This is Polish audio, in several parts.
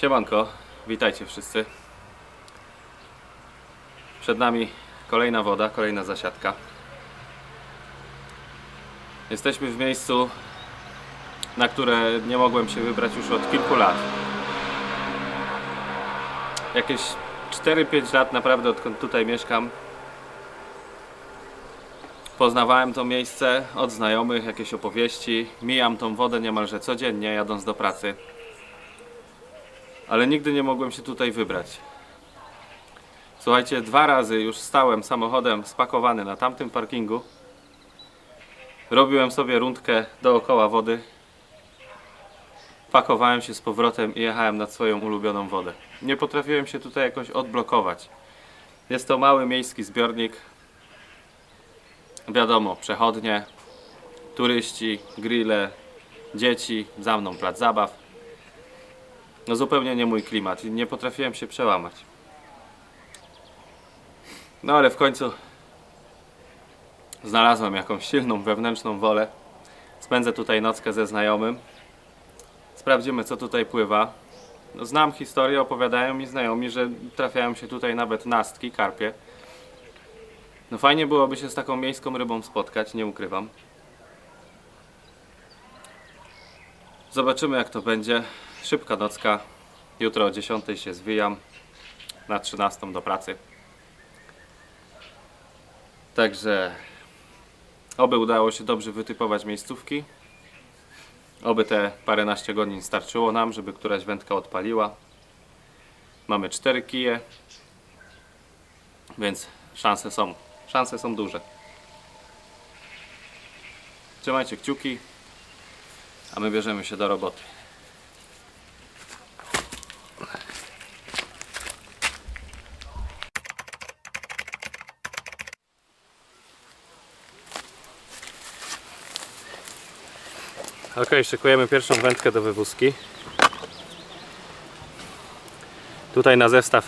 Siemanko, witajcie wszyscy. Przed nami kolejna woda, kolejna zasiadka. Jesteśmy w miejscu, na które nie mogłem się wybrać już od kilku lat. Jakieś 4-5 lat naprawdę odkąd tutaj mieszkam. Poznawałem to miejsce od znajomych, jakieś opowieści. Mijam tą wodę niemalże codziennie jadąc do pracy ale nigdy nie mogłem się tutaj wybrać. Słuchajcie, dwa razy już stałem samochodem spakowany na tamtym parkingu. Robiłem sobie rundkę dookoła wody. Pakowałem się z powrotem i jechałem nad swoją ulubioną wodę. Nie potrafiłem się tutaj jakoś odblokować. Jest to mały miejski zbiornik. Wiadomo, przechodnie, turyści, grille, dzieci, za mną plac zabaw. No zupełnie nie mój klimat i nie potrafiłem się przełamać. No ale w końcu znalazłem jakąś silną wewnętrzną wolę. Spędzę tutaj nockę ze znajomym. Sprawdzimy co tutaj pływa. No, znam historię, opowiadają mi znajomi, że trafiają się tutaj nawet nastki, karpie. No fajnie byłoby się z taką miejską rybą spotkać, nie ukrywam. Zobaczymy jak to będzie. Szybka nocka. Jutro o 10 się zwijam. Na 13 do pracy. Także oby udało się dobrze wytypować miejscówki. Oby te paręnaście godzin starczyło nam, żeby któraś wędka odpaliła. Mamy cztery kije. Więc szanse są. Szanse są duże. Trzymajcie kciuki, a my bierzemy się do roboty. Ok, szykujemy pierwszą wędkę do wywózki. Tutaj na zestaw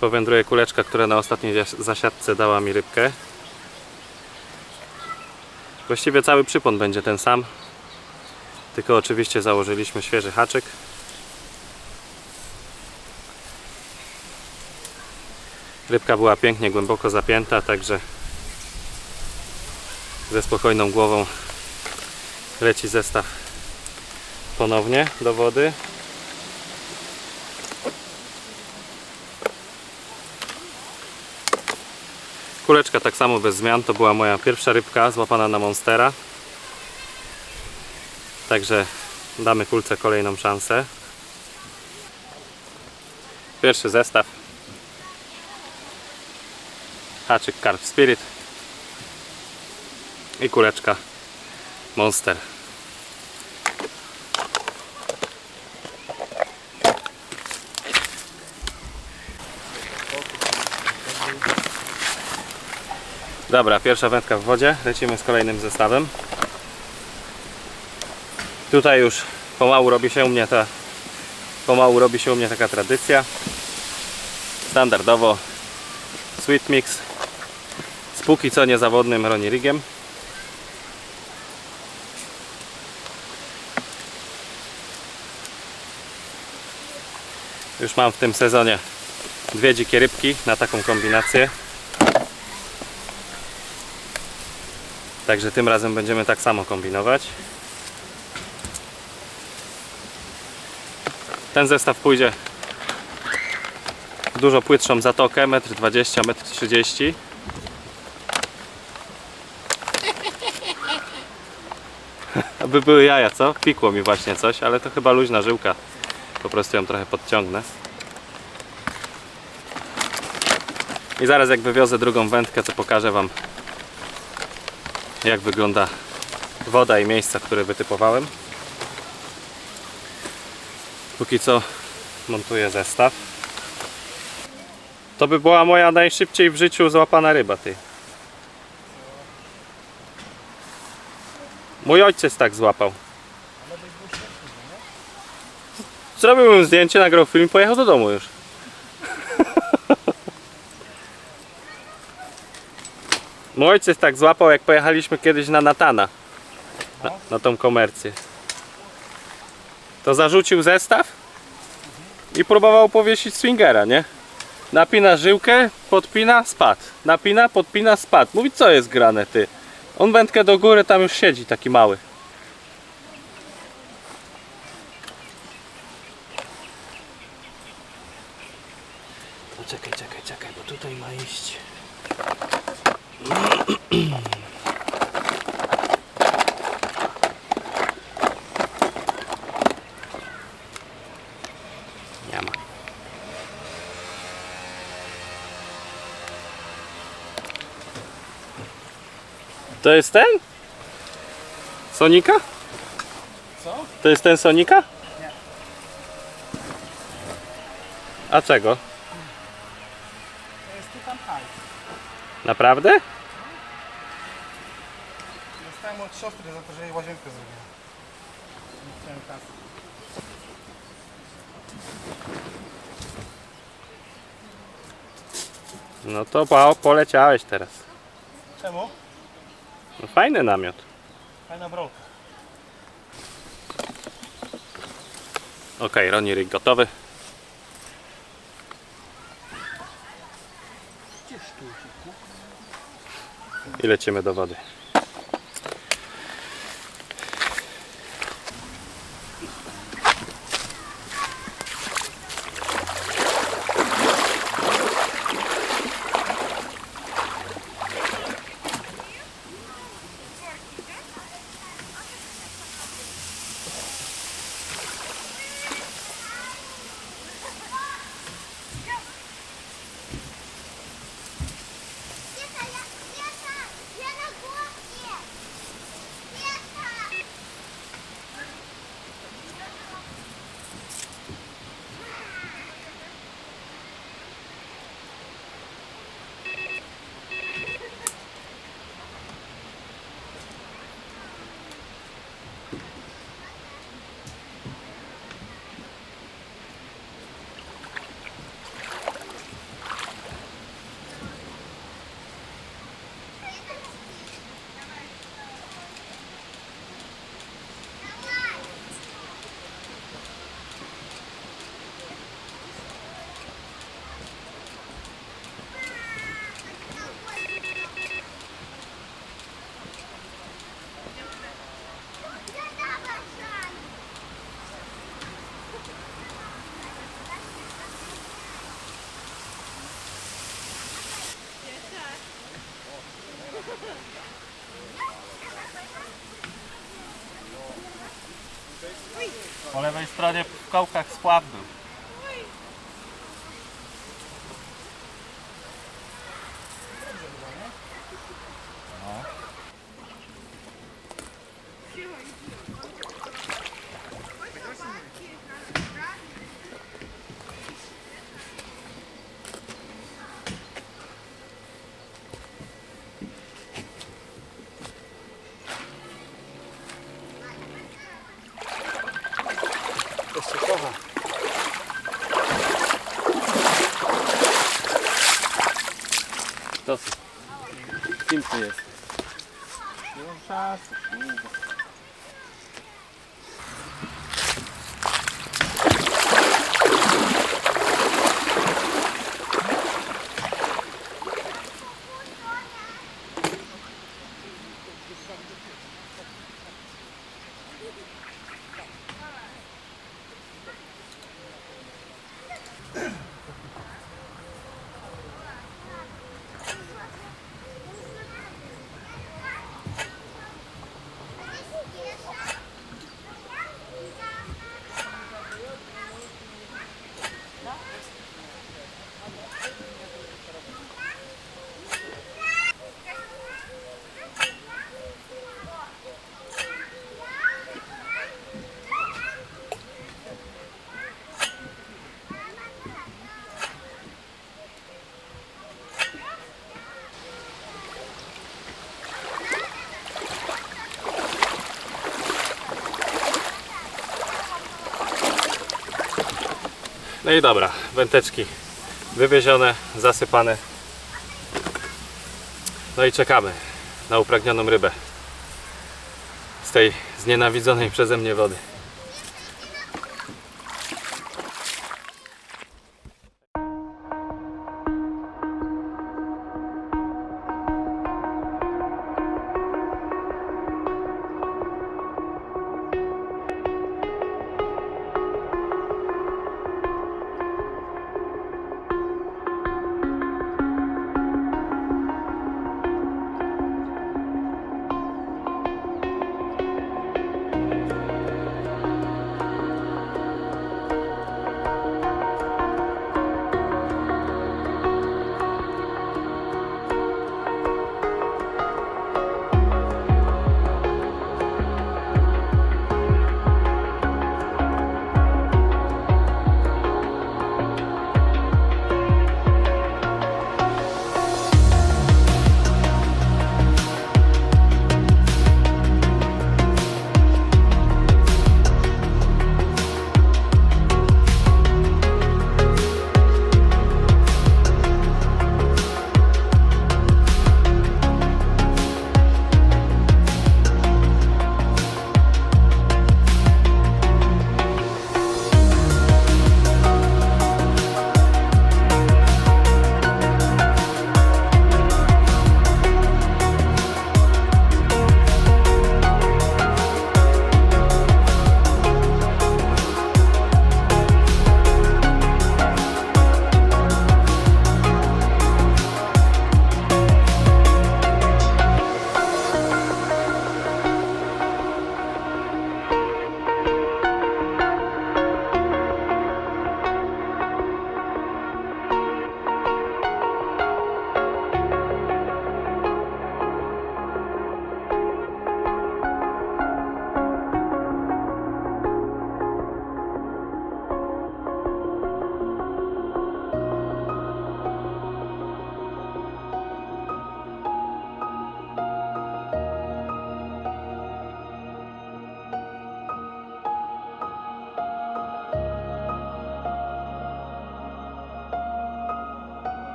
powędruje kuleczka, która na ostatniej zas- zasiadce dała mi rybkę. Właściwie cały przypon będzie ten sam, tylko oczywiście założyliśmy świeży haczyk. Rybka była pięknie głęboko zapięta, także ze spokojną głową leci zestaw ponownie do wody. Kuleczka tak samo bez zmian, to była moja pierwsza rybka złapana na monstera. Także damy kulce kolejną szansę. Pierwszy zestaw. Haczyk Carp Spirit i kuleczka Monster. Dobra, pierwsza wędka w wodzie. Lecimy z kolejnym zestawem. Tutaj już pomału robi się u mnie ta pomału robi się u mnie taka tradycja. Standardowo sweet mix z póki co niezawodnym Ronnie Rigiem. Już mam w tym sezonie dwie dzikie rybki na taką kombinację. Także tym razem będziemy tak samo kombinować. Ten zestaw pójdzie w dużo płytszą zatokę, 1,20 m, 1,30 m. Aby były jaja, co? Pikło mi właśnie coś, ale to chyba luźna żyłka. Po prostu ją trochę podciągnę. I zaraz jak wywiozę drugą wędkę, to pokażę Wam jak wygląda woda i miejsca, które wytypowałem. Póki co montuję zestaw. To by była moja najszybciej w życiu złapana ryba, ty. Mój ojciec tak złapał. Zrobiłbym zdjęcie, nagrał film pojechał do domu już. Mój ojciec tak złapał, jak pojechaliśmy kiedyś na Natana. Na, na tą komercję. To zarzucił zestaw i próbował powiesić swingera, nie? Napina żyłkę, podpina, spadł. Napina, podpina, spadł. Mówi, co jest grane, ty? On wędkę do góry, tam już siedzi, taki mały. No czekaj, czekaj, czekaj, bo tutaj ma iść. Nie ma. To jest ten? Sonika? Co? To jest ten Sonika? Nie. A czego? To jest Titan High. Naprawdę? Dostałem od siostry za to, że jej łazienkę zrobiła. Nie chciałem kasy. No to po, poleciałeś teraz. Czemu? No fajny namiot. Fajna brołka. Ok, Ronnie Rig gotowy. I lecimy do wody. Lewej stronie w kołkach spław był. No i dobra, węteczki wywiezione, zasypane. No i czekamy na upragnioną rybę z tej znienawidzonej przeze mnie wody.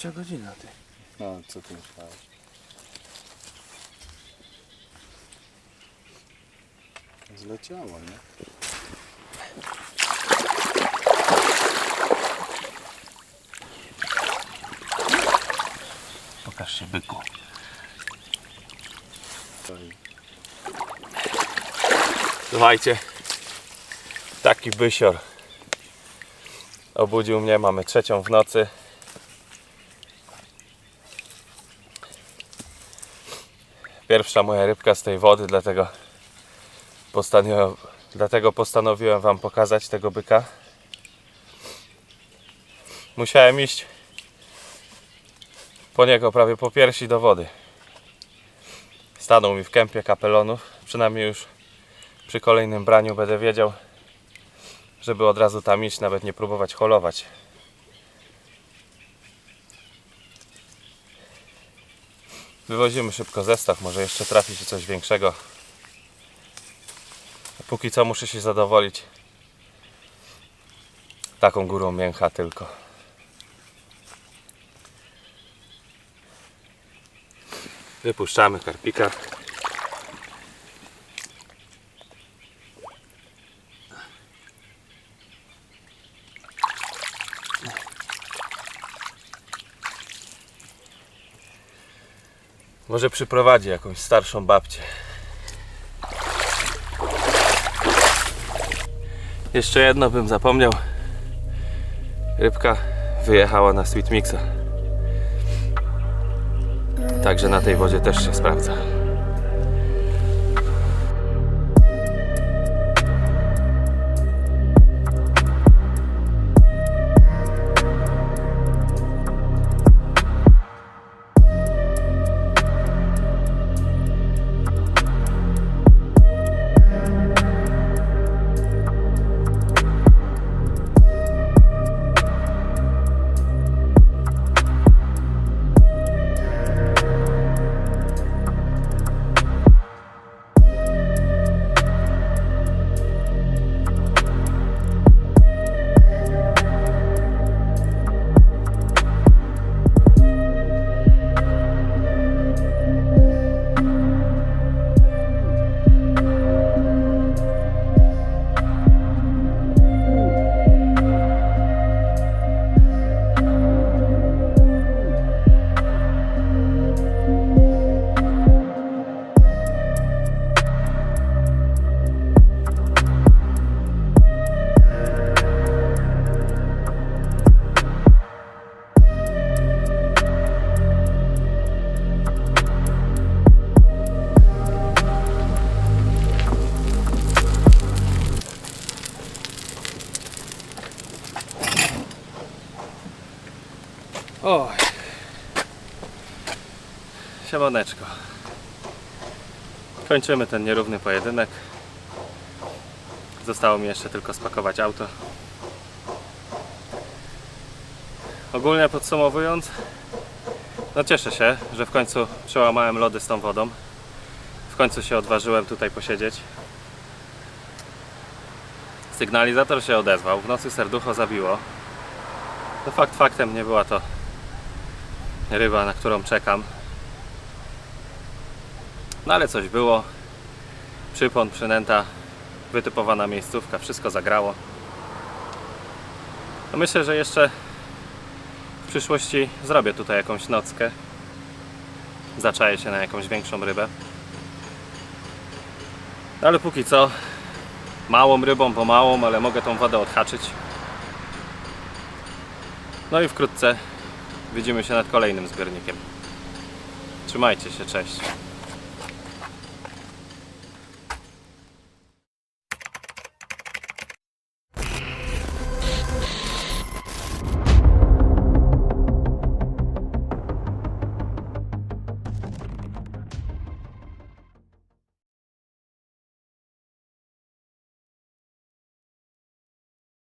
Trzecia godzina, ty. No, co ty myślałeś? Zleciało, nie? Pokaż się, byku. Słuchajcie, taki bysior obudził mnie, mamy trzecią w nocy. Pierwsza moja rybka z tej wody, dlatego postanowiłem, dlatego postanowiłem Wam pokazać tego byka. Musiałem iść po niego prawie po piersi do wody. Stanął mi w kępie kapelonów, przynajmniej już przy kolejnym braniu będę wiedział, żeby od razu tam iść, nawet nie próbować holować. Wywozimy szybko zestaw, może jeszcze trafi się coś większego. Póki co muszę się zadowolić taką górą mięcha tylko. Wypuszczamy karpika. Może przyprowadzi jakąś starszą babcię. Jeszcze jedno bym zapomniał. Rybka wyjechała na Sweet Mixa. Także na tej wodzie też się sprawdza. Siemaneczko. Kończymy ten nierówny pojedynek. Zostało mi jeszcze tylko spakować auto. Ogólnie podsumowując, no cieszę się, że w końcu przełamałem lody z tą wodą. W końcu się odważyłem tutaj posiedzieć. Sygnalizator się odezwał, w nocy serducho zabiło. No fakt faktem nie była to ryba, na którą czekam. No ale coś było. Przypon, przynęta, wytypowana miejscówka, wszystko zagrało. No myślę, że jeszcze w przyszłości zrobię tutaj jakąś nockę. Zaczaję się na jakąś większą rybę. No ale póki co małą rybą, pomałą, ale mogę tą wodę odhaczyć. No i wkrótce widzimy się nad kolejnym zbiornikiem. Trzymajcie się, cześć.